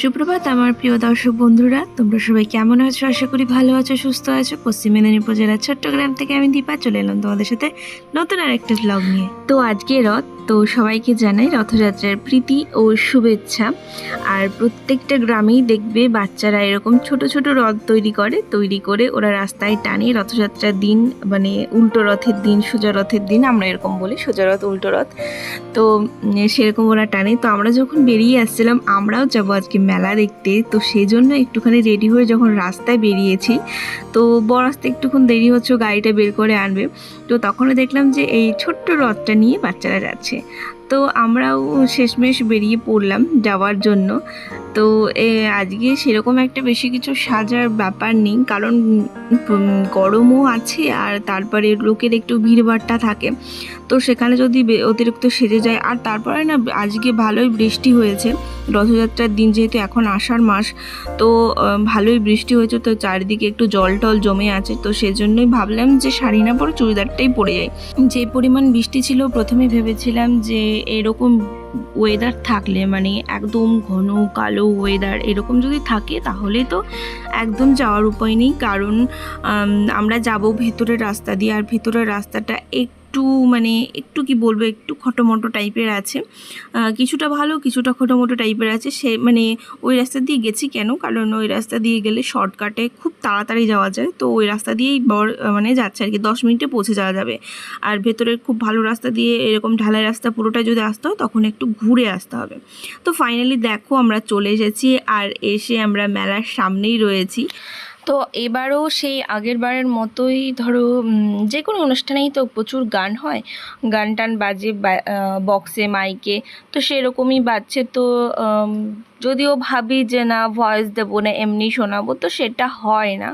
সুপ্রভাত, আমার প্রিয় দর্শক বন্ধুরা, তোমরা সবাই কেমন আছো? আশা করি ভালো আছো, সুস্থ আছো। পশ্চিম মেদিনীপুর জেলার চট্টগ্রাম থেকে আমি দীপা, চলে এলাম তোমাদের সাথে নতুন আর একটা ব্লগ নিয়ে। তো আজকে রথ তো সবাইকে জানাই রথযাত্রার প্রীতি ও শুভেচ্ছা। আর প্রত্যেকটা গ্রামেই দেখবে বাচ্চারা এরকম ছোট ছোট রথ তৈরি করে তৈরি করে ওরা রাস্তায় টানে রথযাত্রার দিন মানে উল্টো রথের দিন, সোজা রথের দিন, আমরা এরকম বলি সোজা রথ, উল্টো রথ। তো সেরকম ওরা টানে। তো আমরা যখন বেরিয়ে আসছিলাম, আমরাও যাব আজকে মেলা দেখতে। তো সেই জন্য একটুখানি রেডি হয়ে যখন রাস্তায় বেরিয়েছি, তো বড় আসতে একটুক্ষণ দেরি হচ্ছে, গাড়িটা বের করে আনবে। তো তখনও দেখলাম যে এই ছোট্ট রথটা নিয়ে বাচ্চারা যাচ্ছে। তো আমরাও শেষমেশ বেরিয়ে পড়লাম যাওয়ার জন্য। তো আজকে সেরকম একটা বেশি কিছু সাজার ব্যাপার নেই, কারণ গরমও আছে আর তারপরে লোকের একটু ভিড়ভাড়টা থাকে। তো সেখানে যদি অতিরিক্ত সেজে যায়, আর তারপরে না, আজকে ভালোই বৃষ্টি হয়েছে। রথযাত্রার দিন যেহেতু এখন আষাঢ় মাস, তো ভালোই বৃষ্টি হয়েছে, তো চারিদিকে একটু জল টল জমে আছে। তো সেজন্যই ভাবলাম যে শাড়ি না পরে চুড়িদারটাই পরে যাই। যে পরিমাণ বৃষ্টি ছিল, প্রথমে ভেবেছিলাম যে এরকম ওয়েদার থাকলে মানে একদম ঘন কালো ওয়েদার এরকম যদি থাকে, তাহলে তো একদম যাওয়ার উপায় নেই। কারণ আমরা যাব ভেতরের রাস্তা দিয়ে, আর ভেতরের রাস্তাটা একটু মানে একটু কি বলব, একটু খটোমটো টাইপের আছে। কিছুটা ভালো, কিছুটা খটোমটো টাইপের আছে। সে মানে ওই রাস্তা দিয়ে গেছি কেন? কারণ ওই রাস্তা দিয়ে গেলে শর্টকাটে খুব তাড়াতাড়ি যাওয়া যায়। তো ওই রাস্তা দিয়েই বর মানে যাচ্ছে আর কি দশ মিনিটে পৌঁছে যাওয়া যাবে। আর ভেতরের খুব ভালো রাস্তা দিয়ে এরকম ঢালাই রাস্তা পুরোটা যদি আসতে হয়, তখন একটু ঘুরে আসতে হবে। তো ফাইনালি দেখো আমরা চলে এসেছি, আর এসে আমরা মেলার সামনেই রয়েছি। তো এবারও সেই আগের বারের মতোই ধরো যে কোনো অনুষ্ঠানেই তো প্রচুর গান হয়। গান টান বাজে বক্সে মাইকে তো সেরকমই বাজছে। তো যদিও ভাবি যে না ভয়েস দেবো না, এমনি শোনাবো, তো সেটা হয় না,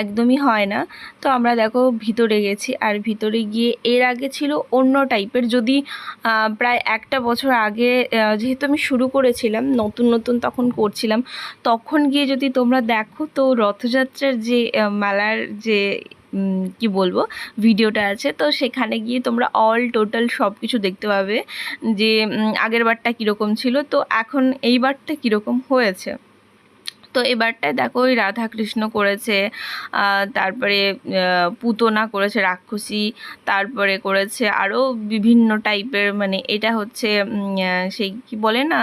একদমই হয় না। তো আমরা দেখো ভিতরে গেছি, আর ভিতরে গিয়ে এর আগে ছিল অন্য টাইপের, যদি প্রায় একটা বছর আগে যেহেতু আমি শুরু করেছিলাম, নতুন নতুন তখন করছিলাম, তখন গিয়ে যদি তোমরা দেখো, তো রথযাত্রার যে মেলার যে কি বলব, ভিডিওটা আছে। তো সেখানে গিয়ে তোমরা অল টোটাল সব কিছু দেখতে পাবে যে আগের বারটা কীরকম ছিল। তো এখন এইবারটা কীরকম হয়েছে? তো এবারটায় দেখো, ওই রাধাকৃষ্ণ করেছে তারপরে পুতনা করেছে, রাক্ষসী, তারপরে করেছে আরও বিভিন্ন টাইপের মানে এটা হচ্ছে সেই কি বলে না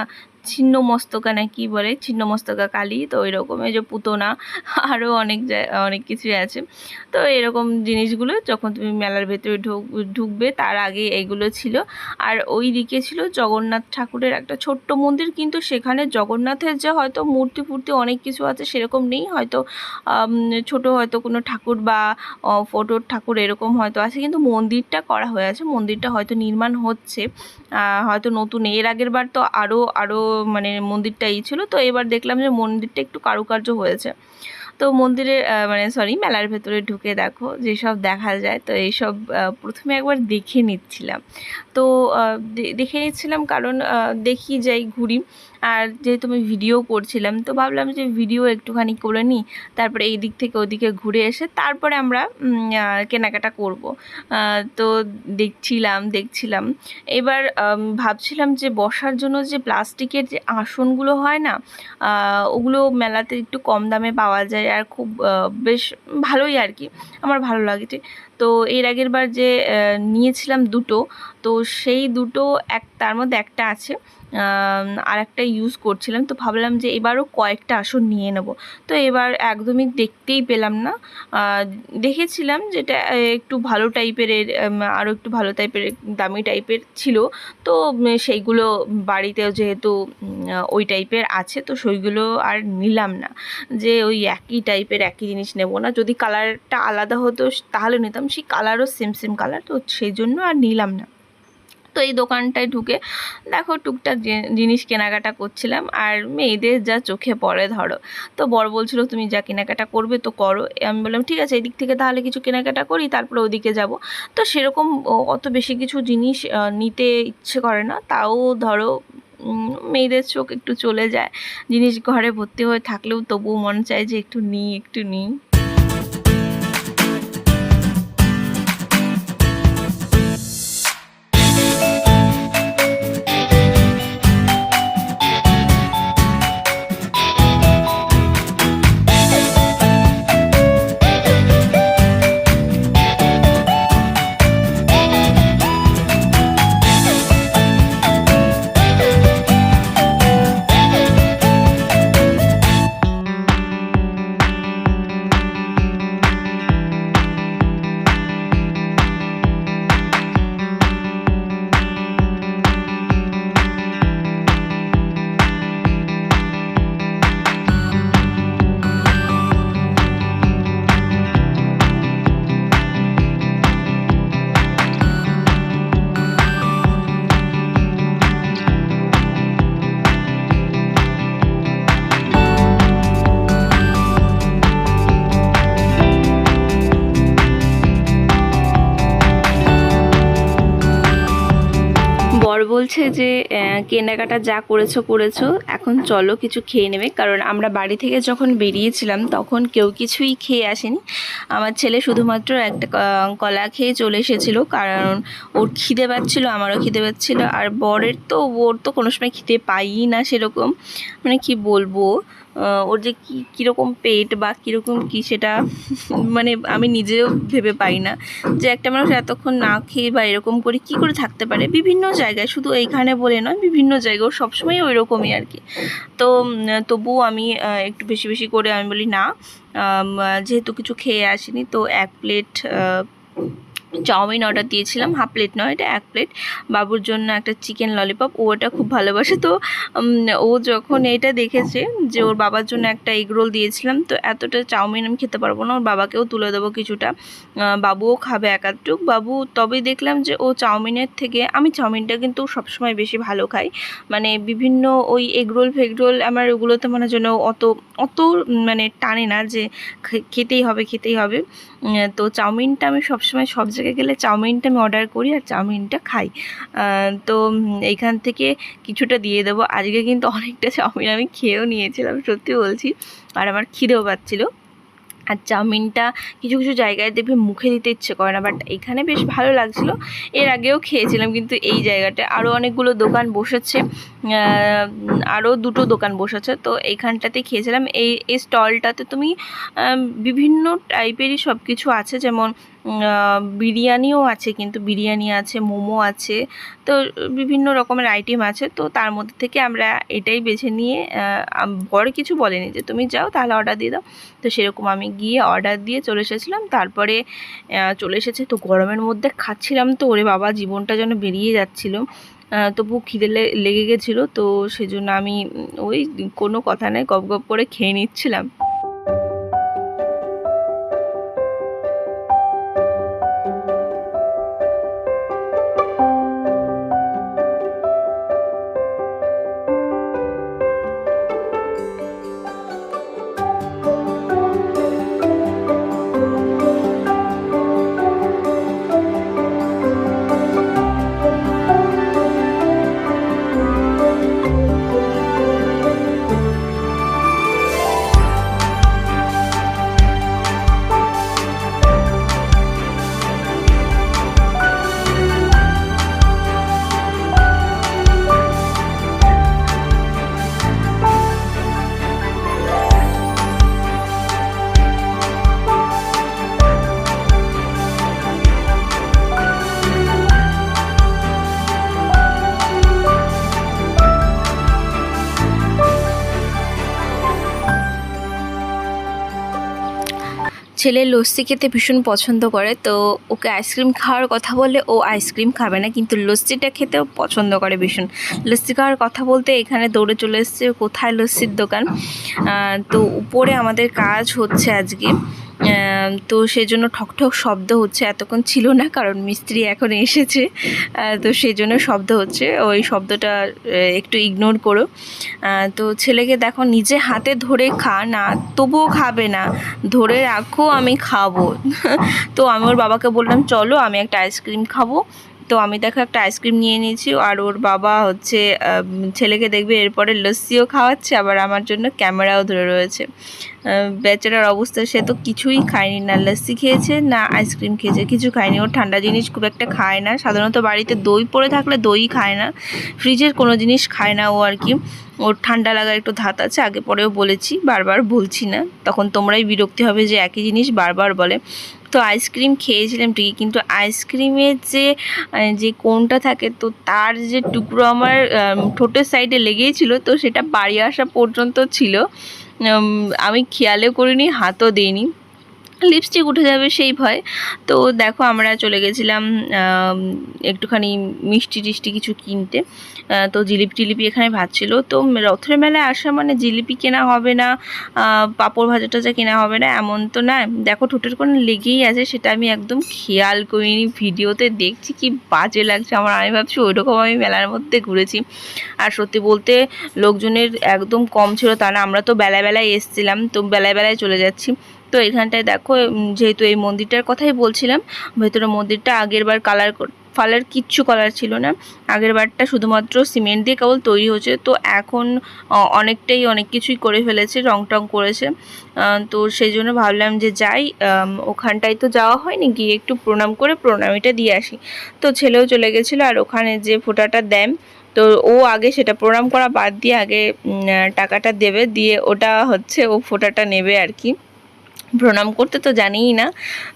ছিন্ন মস্তকা না কি বলে? ছিন্ন মস্তকা কালী, তো ওই রকম এই যে পুতনা আরও অনেক অনেক কিছুই আছে। তো এরকম জিনিসগুলো যখন তুমি মেলার ভেতরে ঢুক, ঢুকবে, তার আগে এইগুলো ছিল। আর ওই দিকে ছিল জগন্নাথ ঠাকুরের একটা ছোট্ট মন্দির, কিন্তু সেখানে জগন্নাথের যে হয়তো মূর্তি ফুর্তি অনেক কিছু আছে সেরকম নেই। হয়তো ছোট হয়তো কোনো ঠাকুর বা ফটোর ঠাকুর এরকম হয়তো আছে, কিন্তু মন্দিরটা করা হয়ে আছে। মন্দিরটা হয়তো নির্মাণ হচ্ছে। হয়তো নতুন। এর আগের বার তো আরও আরও মানে মন্দিরটা এই ছিল। তো এবার দেখলাম যে মন্দিরটা একটু কারুকার্য হয়েছে। তো মন্দিরে মানে সরি মেলার ভেতরে ঢুকে দেখো যেসব দেখা যায়। তো এইসব প্রথমে একবার দেখে নিচ্ছিলাম। তো দেখে নিচ্ছিলাম কারণ দেখি যাই ঘুরি। আর যেহেতু আমি ভিডিও করছিলাম, তো ভাবলাম যে ভিডিও একটুখানি করে নিই, তারপরে এই দিক থেকে ওদিকে ঘুরে এসে তারপরে আমরা কেনাকাটা করব। তো দেখছিলাম দেখছিলাম। এবার ভাবছিলাম যে বসার জন্য যে প্লাস্টিকের যে আসনগুলো হয় না ওগুলো মেলাতে একটু কম দামে পাওয়া যায় আর খুব বেশ ভালোই আর কি, আমার ভালো লাগে। তো এর আগের বার যে নিয়েছিলাম দুটো, তো সেই দুটো এক, তার মধ্যে একটা আছে। আর একটা ইউজ করছিলাম, তো ভাবলাম যে এবারও কয়েকটা আসন নিয়ে নেব। তো এবার একদমই দেখতেই পেলাম না। দেখেছিলাম যেটা একটু ভালো টাইপের আরও একটু ভালো টাইপের দামি টাইপের ছিল। তো সেইগুলো বাড়িতেও যেহেতু ওই টাইপের আছে, তো সেইগুলো আর নিলাম না। যে ওই একই টাইপের একই জিনিস নেব না। যদি কালারটা আলাদা হতো, তাহলে নিতাম। সেই কালারও সেম সেম কালার তো সেই জন্য আর নিলাম না। তো এই দোকানটায় ঢুকে দেখো টুকটাক জিনিস কেনাকাটা করছিলাম। আর মেয়েদের যা চোখে পড়ে ধরো। তো বর বলছিল, তুমি যা কেনাকাটা করবে তো করো। আমি বললাম, ঠিক আছে, এদিক থেকে তাহলে কিছু কেনাকাটা করি, তারপরে ওদিকে যাব। তো সেরকম অত বেশি কিছু জিনিস নিতে ইচ্ছে করে না। তাও ধরো মেয়েদের চোখ একটু চলে যায়। জিনিস ঘরে ভর্তি হয়ে থাকলেও তবুও মন চায় যে একটু নিই একটু নিই। যে কেনাকাটা যা করেছ করেছ, এখন চলো কিছু খেয়ে নেবে। কারণ আমরা বাড়ি থেকে যখন বেরিয়েছিলাম, তখন কেউ কিছুই খেয়ে আসেনি। আমার ছেলে শুধুমাত্র একটা কলা খেয়ে চলে এসেছিল। কারণ ওর খিদে পাচ্ছিলো, আমারও খিদে পাচ্ছিলো। আর বরের তো, ওর তো কোনো সময় খিদে পাইই না সেরকম। মানে কি বলব? ওর যে কী, কীরকম পেট বা কীরকম কী সেটা মানে আমি নিজেও ভেবে পাই না যে একটা মানুষ এতক্ষণ না খেয়ে বা এরকম করে কি করে থাকতে পারে। বিভিন্ন জায়গায়, শুধু এইখানে বলে নয়, বিভিন্ন জায়গায় সবসময় ওই রকমই আর কি। তো তবুও আমি একটু বেশি বেশি করে আমি বলি না যেহেতু কিছু খেয়ে আসিনি, তো এক প্লেট চাউমিন অর্ডার দিয়েছিলাম, হাফ প্লেট নয়, এটা এক প্লেট। বাবুর জন্য একটা চিকেন ললিপপ, ও এটা খুব ভালোবাসে। তো ও যখন এটা দেখেছে যে ওর বাবার জন্য একটা এগ রোল দিয়েছিলাম, তো এতটা চাউমিন আমি খেতে পারব না, ওর বাবাকেও তুলে দেবো কিছুটা। বাবুও খাবে এক আধটুক বাবু তবে দেখলাম যে ও চাউমিনের থেকে, আমি চাউমিনটা কিন্তু সবসময় বেশি ভালো খাই। মানে বিভিন্ন ওই এগরোল ফেগরোল আমার ওগুলোতে মনে যেন অত অত মানে টানে না যে খেতেই হবে খেতেই হবে। তো চাউমিনটা আমি সবসময় সব জায়গায় গেলে চাউমিনটা আমি অর্ডার করি আর চাউমিনটা খাই। তো এইখান থেকে কিছুটা দিয়ে দেবো। আজকে কিন্তু অনেকটা চাউমিন আমি খেয়েও নিয়েছিলাম, সত্যি বলছি। আর আমার খিদেও পাচ্ছিলো। আর চাউমিনটা কিছু কিছু জায়গায় দেখবে মুখে দিতে ইচ্ছে করে না বাট এখানে বেশ ভালো লাগছিল। এর আগেও খেয়েছিলাম, কিন্তু এই জায়গাটা। আরও অনেকগুলো দোকান বসেছে আরও দুটো দোকান বসেছে, তো এইখানটাতে খেয়েছিলাম। এই এই স্টলটাতে তুমি বিভিন্ন টাইপেরই সব কিছু আছে, যেমন বিরিয়ানিও আছে, কিন্তু বিরিয়ানি আছে, মোমো আছে, তো বিভিন্ন রকমের আইটেম আছে, তো তার মধ্যে থেকে আমরা এটাই বেছে নিয়ে বড় কিছু বলেনি যে তুমি যাও তাহলে অর্ডার দিয়ে দাও। তো সেরকম আমি গিয়ে অর্ডার দিয়ে চলে এসেছিলাম, তারপরে চলে এসেছে, তো গরমের মধ্যে খাচ্ছিলাম তো, ওরে বাবা, জীবনটা যেন বেরিয়ে যাচ্ছিল। তবু খিদে লেগে গেছিল, তো সেজন্য আমি ওই কোনো কথা নেই, গপ গপ করে খেয়ে নিচ্ছিলাম। ছেলে লস্যি খেতে ভীষণ পছন্দ করে, তো ওকে আইসক্রিম খাওয়ার কথা বলে ও আইসক্রিম খাবে না, কিন্তু লস্যিটা খেতেও পছন্দ করে ভীষণ। লস্যি খাওয়ার কথা বলতে এখানে দৌড়ে চলে এসছে কোথায় লস্যির দোকান? তো উপরে আমাদের কাজ হচ্ছে আজকে। তো সেজন্য ঠকঠক শব্দ হচ্ছে। এতক্ষণ ছিল না, কারণ মিস্ত্রি এখন এসেছে। তো সেই জন্য শব্দ হচ্ছে। ওই শব্দটা একটু ইগনোর করো। তো ছেলেকে দেখো, নিজে হাতে ধরে খা না, তবুও খাবে না। ধরে রাখো, আমি খাব। তো আমি ওর বাবাকে বললাম, চলো, আমি একটা আইসক্রিম খাব। তো আমি দেখো একটা আইসক্রিম নিয়ে নিয়েছি, আর ওর বাবা হচ্ছে ছেলেকে দেখবে, এরপরে লস্যিও খাওয়াচ্ছে, আবার আমার জন্য ক্যামেরাও ধরে রয়েছে। বেচারার অবস্থা, সে তো কিছুই খায়নি। না লস্যি খেয়েছে, না আইসক্রিম খেয়েছে, কিছু খায়নি। ওর ঠান্ডা জিনিস খুব একটা খায় না। সাধারণত বাড়িতে দই পড়ে থাকলে দই খায় না। ফ্রিজের কোনো জিনিস খায় না ও আর কি। ওর ঠান্ডা লাগার একটু ধাত আছে, আগে পরেও বলেছি, বারবার বলছি না। তখন তোমরাই বিরক্তি হবে যে একই জিনিস বারবার বলে। তো আইসক্রিম খেয়েছিলাম ঠিকই, কিন্তু আইসক্রিমের যে যে কোনটা থাকে, তো তার যে টুকরো আমার ঠোঁটের সাইডে লেগেই ছিল, তো সেটা বাড়ি আসা পর্যন্ত ছিল। আমি খেয়ালও করিনি হাতও দিইনি। লিপস্টিক উঠে যাবে সেই ভয়। তো দেখো আমরা চলে গেছিলাম একটুখানি মিষ্টি টিষ্টি কিছু কিনতে। তো জিলিপি টিলিপি এখানে ভাজছিল তো রথের মেলায় আসা মানে জিলিপি কেনা হবে না পাঁপড় ভাজা টাজা কেনা হবে না, এমন তো না। দেখো ঠোঁটের কোনো লেগেই আছে, সেটা আমি একদম খেয়াল করিনি। ভিডিওতে দেখছি কি বাজে লাগছে আমার। আমি ভাবছি ওইরকম আমি মেলার মধ্যে ঘুরেছি। আর সত্যি বলতে লোকজনের একদম কম ছিল তা না। আমরা তো বেলায় বেলায় এসছিলাম, তো বেলায় বেলায় চলে যাচ্ছি। তো এখানটায় দেখো যেহেতু এই মন্দিরটার কথাই বলছিলাম, ভেতরে মন্দিরটা আগের বার কালার ফালের কিচ্ছু কলার ছিল না। আগের বারটা শুধুমাত্র সিমেন্ট দিয়ে কেবল তৈরি হচ্ছে তো এখন অনেকটাই অনেক কিছুই করে ফেলেছে, রং টং করেছে। তো সেই জন্য ভাবলাম যে যাই ওখানটায় তো যাওয়া হয়নি, গিয়ে একটু প্রণাম করে প্রণামীটা দিয়ে আসি। তো ছেলেও চলে গেছিল আর ওখানে যে ফোটাটা দেন, তো ও আগে সেটা প্রণাম করা বাদ দিয়ে আগে টাকাটা দেবে, দিয়ে ওটা হচ্ছে ও ফোটাটা নেবে আর কি। প্রণাম করতে তো জানিই না।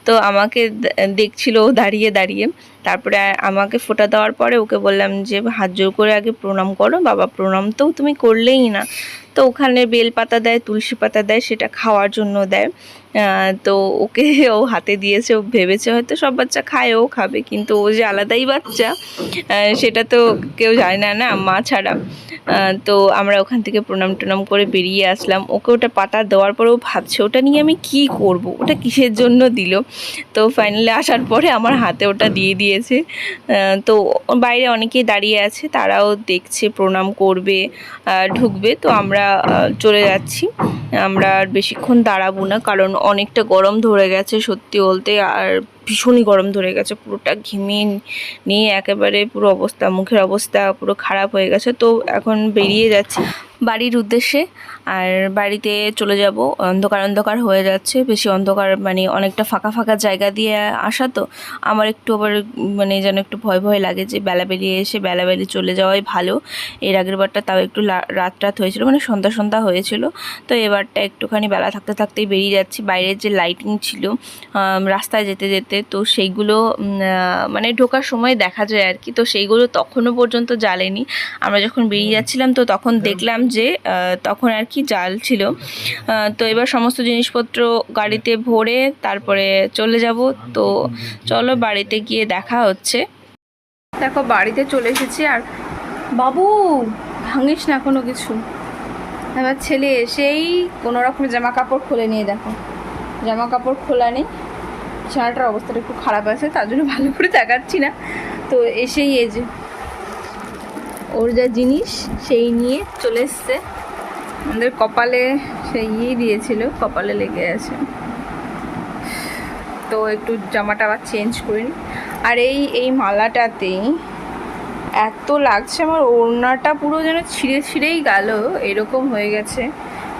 তো আমাকে দেখছিল দাঁড়িয়ে দাঁড়িয়ে। তারপরে আমাকে ফোটা দেওয়ার পরে ওকে বললাম যে, হাত জোর করে আগে প্রণাম করো, বাবা প্রণাম তো তুমি করলেই না। তো ওখানে বেল পাতা দেয়, তুলসী পাতা দেয়, সেটা খাওয়ার জন্য দেয়। তো ওকে ও হাতে দিয়েছে, ও ভেবেছে হয়তো সব বাচ্চা খায়, ও খাবে। কিন্তু ও যে আলাদাই বাচ্চা সেটা তো কেউ জানে না না, মা ছাড়া। তো আমরা ওখান থেকে প্রণাম টনাম করে বেরিয়ে আসলাম। ওকে ওটা পাতা দেওয়ার পরেও ভাবছে, ওটা নিয়ে আমি কি করব? ওটা কিসের জন্য দিল? তো ফাইনালি আসার পরে আমার হাতে ওটা দিয়ে দিয়ে দিয়েছে। তো বাইরে অনেকেই দাঁড়িয়ে আছে, তারাও দেখছে, প্রণাম করবে ঢুকবে। তো আমরা চলে যাচ্ছি। আমরা আর বেশিক্ষণ দাঁড়াবো না, কারণ অনেকটা গরম ধরে গেছে সত্যি বলতে। আর ভীষণই গরম ধরে গেছে, পুরোটা ঘিমে নিয়ে একেবারে পুরো অবস্থা, মুখের অবস্থা পুরো খারাপ হয়ে গেছে। তো এখন বেরিয়ে যাচ্ছি বাড়ির উদ্দেশ্যে আর বাড়িতে চলে যাব। অন্ধকার অন্ধকার হয়ে যাচ্ছে, বেশি অন্ধকার মানে অনেকটা ফাঁকা ফাঁকা জায়গা দিয়ে আসা তো। আমার একটু আবার মানে যেন একটু ভয় ভয় লাগে যে বেলা বেরিয়ে এসে বেলা বেলি চলে যাওয়াই ভালো। এর আগের বারটা তাও একটু রাত রাত হয়েছিল মানে সন্ধ্যা সন্ধ্যা হয়েছিল। তো এবারটা একটুখানি বেলা থাকতে থাকতেই বেরিয়ে যাচ্ছি। বাইরের যে লাইটিং ছিল রাস্তায় যেতে যেতে তো সেইগুলো মানে ঢোকার সময় দেখা যায় আর কি। তো সেইগুলো তখনও পর্যন্ত জ্বালেনি। আমরা যখন বেরিয়ে যাচ্ছিলাম তো তখন দেখলাম যে তখন আর কি জাল ছিল। তো এবার সমস্ত জিনিসপত্র গাড়িতে ভরে তারপরে চলে যাব। তো চলো বাড়িতে গিয়ে দেখা হচ্ছে। দেখো বাড়িতে চলে এসেছি আর বাবু ভাঙিস না কোনো কিছু। আমার ছেলে এসেই কোনো রকম জামা কাপড় খুলে নিয়ে দেখো। জামা কাপড় খোলা নেই। বিছানাটার অবস্থাটা একটু খারাপ আছে, তার জন্য ভালো করে দেখাচ্ছি না। তো এসেই এই যে ওর যা জিনিস, সেই নিয়ে চলে এসছে। আমাদের কপালে সেই ইয়ে দিয়েছিল, কপালে লেগে আছে। তো একটু জামাটা আবার চেঞ্জ করে আর এই এই মালাটাতেই এত লাগছে আমার, ওড়নাটা পুরো যেন ছিঁড়ে ছিঁড়েই গেল, এরকম হয়ে গেছে।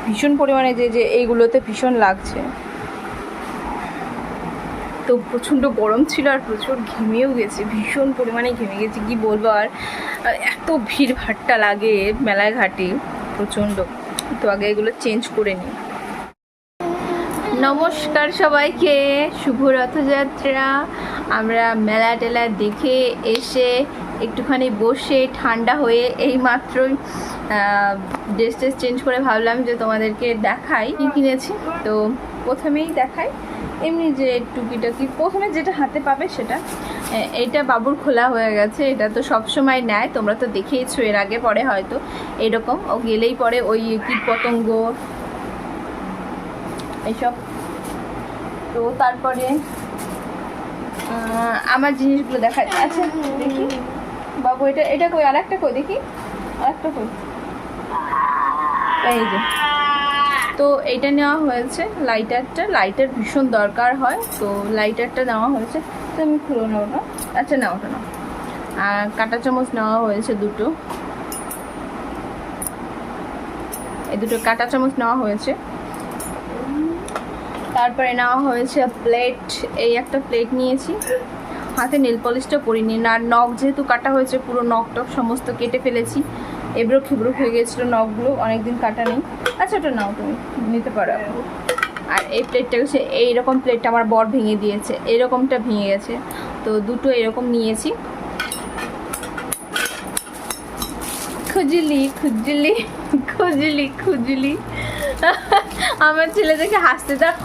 ভীষণ পরিমাণে যে যে এইগুলোতে ভীষণ লাগছে। তো প্রচণ্ড গরম ছিল আর প্রচুর ঘেমেও গেছে, ভীষণ পরিমাণে ঘেমে গেছে, কি বলব? আর এত ভিড় ভাট্টা লাগে মেলায় ঘাটে, প্রচণ্ড। তো আগে এগুলো চেঞ্জ করে নিই। নমস্কার সবাইকে, শুভ রথযাত্রা। আমরা মেলা টেলা দেখে এসে একটুখানি বসে ঠান্ডা হয়ে এই মাত্রই ড্রেস ট্রেস চেঞ্জ করে ভাবলাম যে তোমাদেরকে দেখাই। কিনেছি? তো প্রথমেই দেখাই এমনি যে টুকিটাকি, প্রথমে যেটা হাতে পাবে সেটা। এ- এইটা বাবুর খোলা হয়ে গেছে, এটা তো সব সময় নেয়, তোমরা তো দেখেইছো এর আগে পরে হয়তো, এরকম। ও গেলেই পরে ওই কীট পতঙ্গ এইসব তো তারপরে আমার জিনিসগুলো দেখা আচ্ছা দেখি। বাবু, এটা এটা কই? আর একটা কই? দেখি। আর একটা কই? এই যে। তো এইটা নেওয়া হয়েছে লাইটারটা, লাইটার ভীষণ দরকার হয়, তো লাইটারটা নেওয়া হয়েছে। তো আমি খুলো না। আচ্ছা না ওটা না আর কাঁটা চামচ নেওয়া হয়েছে দুটো। এই দুটো কাঁটা চামচ নেওয়া হয়েছে। তারপরে নেওয়া হয়েছে প্লেট। এই একটা প্লেট নিয়েছি। হাতে নেল পলিশটা পরিনি না আর নখ যেহেতু কাটা হয়েছে, পুরো নখ টক সমস্ত কেটে ফেলেছি। এবড়ো খেবড়ো হয়ে গেছিল নখগুলো অনেকদিন কাটা নেই আচ্ছা ওটা নাও তুমি, নিতে পারো। আর এই প্লেটটা হচ্ছে, এইরকম প্লেটটা আমার বর ভেঙে দিয়েছে, এরকমটা ভেঙে গেছে। তো দুটো এরকম নিয়েছি। খুজলি খুজলি খুজলি খুজলি। আমার ছেলে দেখে হাসতে তার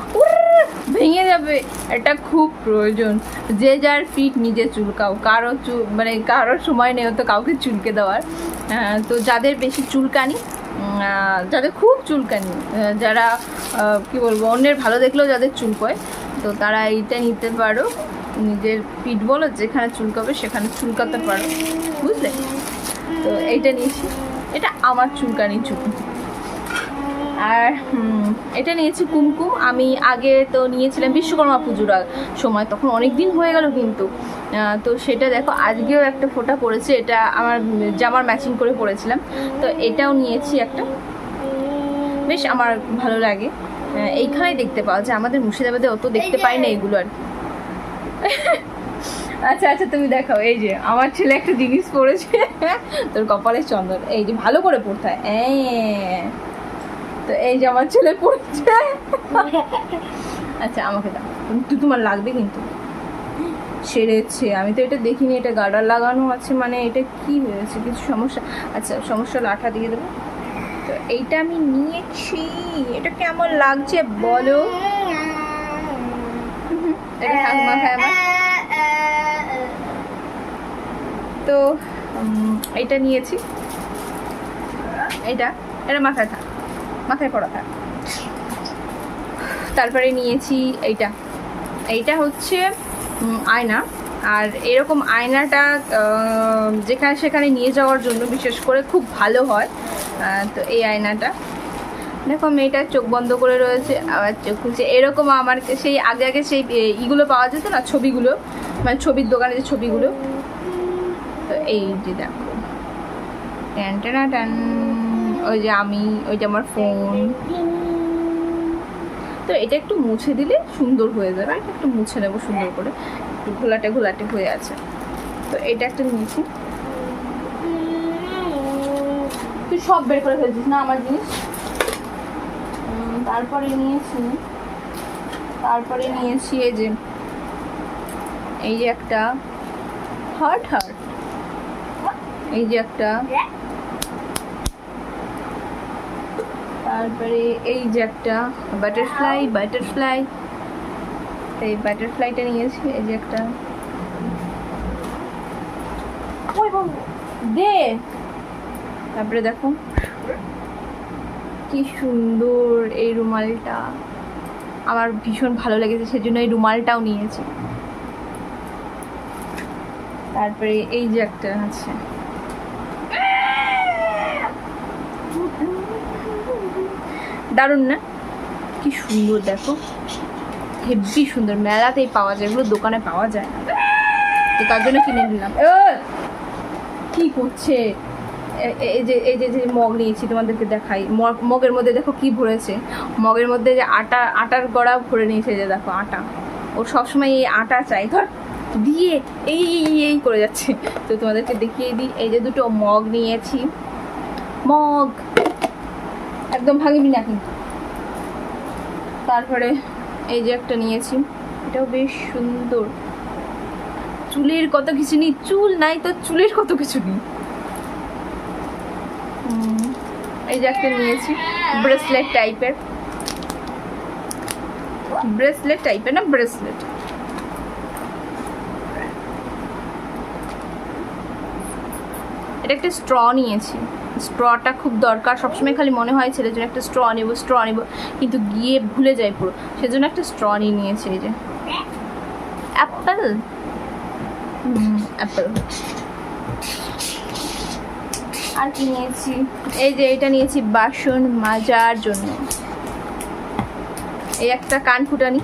ভেঙে যাবে, এটা খুব প্রয়োজন। যে যার ফিট নিজে চুলকাও। কারও চুল মানে কারোর সময় নেই তো কাউকে চুলকে দেওয়ার। তো যাদের বেশি চুলকানি যাদের খুব চুলকানি যারা কি বলব, অন্যের ভালো দেখলেও যাদের চুলকয়, তো তারা এইটা নিতে পারো। নিজের পিঠ বলো, যেখানে চুলকাবে সেখানে চুলকাতে পারো। বুঝলে? তো এইটা নিয়েছি। এটা আমার চুলকানি চুল আর এটা নিয়েছি কুমকুম। আমি আগে তো নিয়েছিলাম বিশ্বকর্মা পুজোর সময় তখন অনেক দিন হয়ে গেল কিন্তু। তো সেটা দেখো আজকেও একটা ফোঁটা পড়েছে এটা আমার জামার ম্যাচিং করে পরেছিলাম তো এটাও নিয়েছি একটা। বেশ আমার ভালো লাগে। আহ, এইখানেই দেখতে পাওয়া যায় আমাদের মুর্শিদাবাদে অত দেখতে পাই না এগুলো আর কি। আচ্ছা আচ্ছা তুমি দেখাও এই যে আমার ছেলে একটা জিনিস পড়েছে। তোর কপালে চন্দন এই যে ভালো করে পড়তে হয়। তো এই যে আমার ছেলে পড়েছে। আচ্ছা আমাকে দাও। তোমার লাগবে কিন্তু। সেরেছে। আমি তো এটা দেখিনি, এটা গার্ডার লাগানো আছে মানে এটা কি হয়েছে? কিছু সমস্যা? আচ্ছা সমস্যা লাঠা দিয়ে দেবো। তো এইটা আমি নিয়েছি। এটা কেমন লাগছে বলো? এটা তো এটা নিয়েছি। এটা এটা মাথায় থাক। মাথায় পড়া থাক। তারপরে নিয়েছি এইটা। এইটা হচ্ছে আয়না। আর এরকম আয়নাটা যেখানে সেখানে নিয়ে যাওয়ার জন্য বিশেষ করে খুব ভালো হয় তো এই আয়নাটা। দেখো মেয়েটা চোখ বন্ধ করে রয়েছে, আবার চোখ খুলছে। এরকম আমার সেই আগে আগে সেই ইগুলো পাওয়া যেত না, ছবিগুলো মানে ছবির দোকানে যে ছবিগুলো। তো এই যে দেখো। ট্যান। ওই যে আমি ওইটা আমার ফোন তো এটা একটু মুছে দিলে সুন্দর হয়ে যাবে। এটা একটু মুছে নেব সুন্দর করে। একটু ঘোলাটে ঘোলাটে হয়ে আছে। তো এটা একটা নিয়েছি। তুই সব বের করে ফেলছিস না আমার জিনিস? তারপরে নিয়েছি। তারপরে নিয়েছি এই যে এই যে একটা হার্ট হার্ট এই যে একটা তারপরে এই যে একটা বাটারফ্লাই বাটারফ্লাই এই বাটারফ্লাইটা নিয়েছি, এই যে একটা। দে! তারপরে দেখো, কি সুন্দর এই রুমালটা। আমার ভীষণ ভালো লেগেছে, সেজন্য এই রুমালটাও নিয়েছি। তারপরে এই যে একটা আছে। দারুণ না? কি সুন্দর দেখো। হেভি সুন্দর। মেলাতেই পাওয়া যায় এগুলো দোকানে পাওয়া যায় না। তো তার জন্য কিনে নিলাম। কি করছে? এই যে এই যে যে মগ নিয়েছি তোমাদেরকে দেখাই। মগ মগের মধ্যে দেখো কি ভরেছে। মগের মধ্যে যে আটা আটার গড়া ভরে নিয়েছে যে দেখো আটা। ও সবসময় এই আটা চাই ধর দিয়ে এই, এই করে যাচ্ছে। তো তোমাদেরকে দেখিয়ে দিই। এই যে দুটো মগ নিয়েছি। মগ! একদম ভাঙিবি না কিন্তু। তারপরে এই যে একটা নিয়েছি, এটাও বেশ সুন্দর। চুলের কত কিছু নেই, চুল নাই তো চুলের কত কিছু নেই। এই যে একটা নিয়েছি, ব্রেসলেট টাইপের। ব্রেসলেট টাইপের না, ব্রেসলেট। এটা একটা স্ট্র নিয়েছি। স্ট্রটা খুব দরকার। সবসময় খালি মনে হয় ছেলের জন্য একটা স্ট্র নেব স্ট্র নেব কিন্তু গিয়ে ভুলে যায় পুরো। সেজন্য একটা স্ট্র নিয়ে নিয়েছি এই যে। অ্যাপেল? অ্যাপেল। আর কি নিয়েছি? এই যে এটা নিয়েছি বাসন মাজার জন্য। এই একটা কান ফুটানি।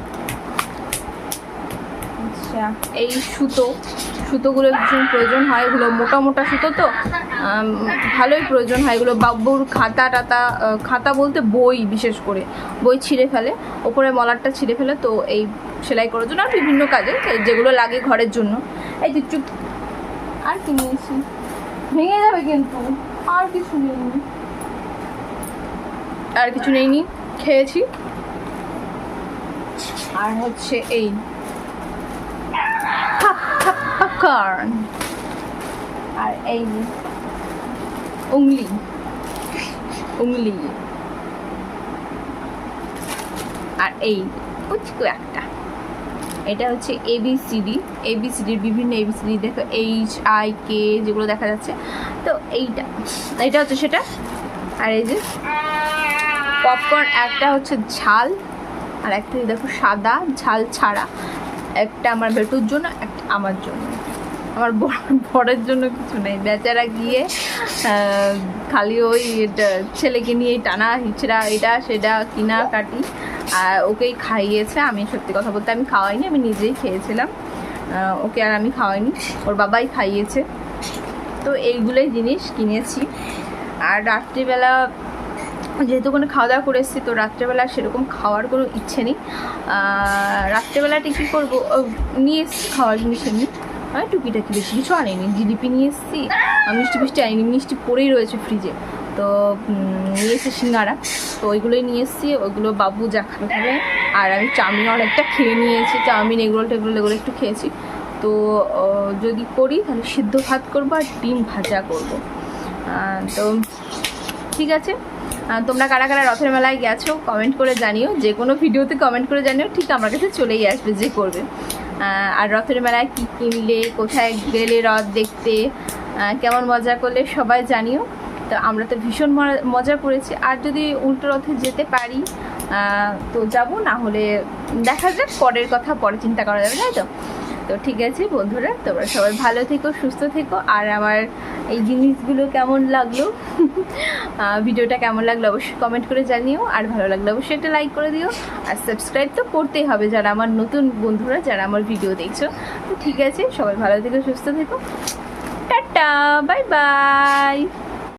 আচ্ছা এই সুতো। সুতোগুলো ভীষণ প্রয়োজন হয়। এগুলো মোটা মোটা সুতো তো। ভালোই প্রয়োজন হয় এগুলো বাবুর খাতা টাতা খাতা বলতে বই বিশেষ করে বই ছিঁড়ে ফেলে ওপরে মলারটা ছিঁড়ে ফেলে তো এই সেলাই করার জন্য আর বিভিন্ন কাজে যেগুলো লাগে ঘরের জন্য এই যে চুপ আর কি নিয়েছি ভেঙে যাবে কিন্তু আর কিছু নেই আর কিছু নেইনি খেয়েছি আর হচ্ছে এই আর এই উংলি উংলি আর এই কুচকু একটা। এটা হচ্ছে এবিসিডি এবিসিডির বিভিন্ন এবিসিডি দেখো এইচ আই কে যেগুলো দেখা যাচ্ছে। তো এইটা এটা হচ্ছে সেটা। আর এই যে পপকর্ন একটা হচ্ছে ঝাল, আর একটা দেখো সাদা, ঝাল ছাড়া। একটা আমার বেটুর জন্য, একটা আমার জন্য। আমার বর- বরের জন্য কিছু নেই। বেচারা গিয়ে খালি ওই ছেলেকে নিয়ে টানা, হিচড়া, এটা, সেটা, কিনা, কাটি। আর ওকেই খাইয়েছে। আমি সত্যি কথা বলতে আমি খাওয়াইনি, আমি নিজেই খেয়েছিলাম। ওকে আর আমি খাওয়াইনি। ওর বাবাই খাইয়েছে। তো এইগুলোই জিনিস কিনেছি। আর রাত্রিবেলা যেহেতু ওখানে খাওয়া দাওয়া করে এসেছি, তো রাত্রেবেলা সেরকম খাওয়ার কোনো ইচ্ছে নেই। রাত্রেবেলাটা কী করব? নিয়ে এসেছি খাওয়ার জিনিস এমনি। আমি টুকিটাকি বেশি কিছু আনিনি। জিলিপি নিয়ে এসেছি, আর মিষ্টি মিষ্টি আনিনি মিষ্টি পরেই রয়েছে ফ্রিজে তো নিয়ে এসে সিঙ্গারা। তো ওইগুলোই নিয়ে এসেছি, ওইগুলো বাবু যা খাবে আর আমি চাউমিন অনেকটা খেয়ে নিয়েছি, চাউমিন, এগরোল টেগরোল এগুলো একটু খেয়েছি। তো যদি করি তাহলে সিদ্ধ ভাত করব আর ডিম ভাজা করব। তো, ঠিক আছে। তোমরা কারা কারা রথের মেলায় গেছো কমেন্ট করে জানিও। যে কোনো ভিডিওতে কমেন্ট করে জানিও, ঠিক আমার কাছে চলেই আসবে, যে করবে। আর রথের মেলায় কী কিনলে, কোথায় গেলে রথ দেখতে কেমন মজা করলে সবাই জানিও। তো আমরা তো ভীষণ মজা করেছি। আর যদি উল্টো রথে যেতে পারি তো যাব, না হলে দেখা যাক, পরের কথা, পরে চিন্তা করা যাবে, তাই তো? তো ঠিক আছে বন্ধুরা, তোমরা সবাই ভালো থেকো, সুস্থ থেকো। আর আমার এই জিনিসগুলো কেমন লাগল? ভিডিওটা কেমন লাগল অবশ্যই কমেন্ট করে জানিও। আর ভালো লাগলে অবশ্যই একটা লাইক করে দিও। আর সাবস্ক্রাইব তো করতেই হবে যারা আমার নতুন বন্ধুরা, যারা আমার ভিডিও দেখছ। তো ঠিক আছে, সবাই ভালো থেকো, সুস্থ থেকো। Tata bye bye